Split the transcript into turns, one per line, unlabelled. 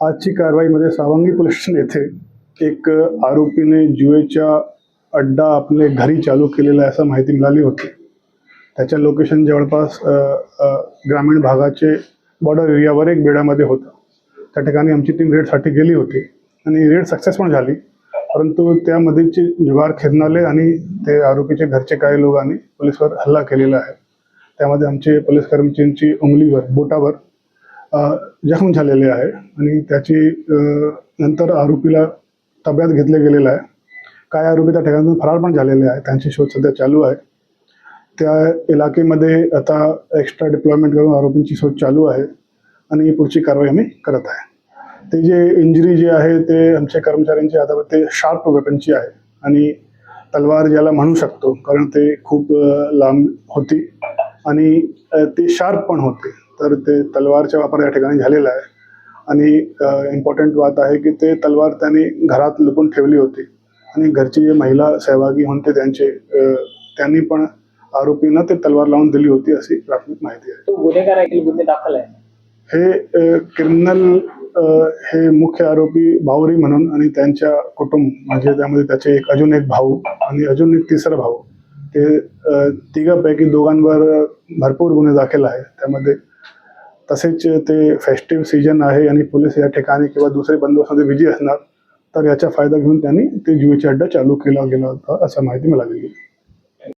आजची कारवाईमध्ये Sawangi police station येथे एक आरोपीने जुएच्या अड्डा आपले घरी चालू केलेला आहे असं माहिती मिळाली होती. त्याच्या लोकेशन जवळपास ग्रामीण भागाचे बॉर्डर एरियावर एक बेड्यामध्ये होतं. त्या ठिकाणी आमची टीम रेडसाठी गेली होती आणि रेड सक्सेस पण झाली. परंतु त्यामध्येचे जुगार खेळणारे आणि ते आरोपीचे घरचे काही लोकांनी पोलिसवर हल्ला केलेला आहे. त्यामध्ये आमचे पोलीस कर्मचाऱ्यांची उंगलीवर बोटावर जखम झालेले आहे आणि त्याची नंतर आरोपीला ताब्यात घेतले गेलेलं आहे. काही आरोपी त्या ठिकाणी फरार पण झालेले आहे त्यांचे शोध सध्या चालू आहे. त्या इलाकेमध्ये आता एक्स्ट्रा डिप्लॉयमेंट करून आरोपींची शोध चालू आहे आणि पुढची कारवाई आम्ही करत आहे. ते जे इंजरी जे आहे ते आमच्या कर्मचाऱ्यांची आता ते शार्प वेपनची आहे आणि तलवार ज्याला म्हणू शकतो कारण ते खूप लांब होती आणि ते शार्प पण होते. तर ते तलवारचा वापर या ठिकाणी झालेला आहे. आणि इम्पॉर्टंट बात आहे की ते तलवार त्यांनी घरात लपून ठेवली होती. आणि घरची जे महिला सहभागी होते त्यांचे त्यांनी पण आरोपींना ते तलवार लावून दिली होती अशी प्राथमिक माहिती आहे.
तो गुन्हेगार आहे की गुन्हे दाखल आहे.
हे क्रिमिनल हे मुख्य आरोपी भाऊरी म्हणून आणि त्यांच्या कुटुंब म्हणजे त्यामध्ये त्याचे एक अजून एक भाऊ आणि अजून एक तिसरा भाऊ. ते तिघापैकी दोघांवर भरपूर गुन्हे दाखल आहे. त्यामध्ये तसेच ते फेस्टिव्ह सीजन आहे आणि पोलीस या ठिकाणी किंवा दुसरे बंदोबस्तामध्ये बिझी असणार तर याचा फायदा घेऊन त्यांनी ते जुवेचा अड्डा चालू केला गेला होता असं माहिती मिळालेली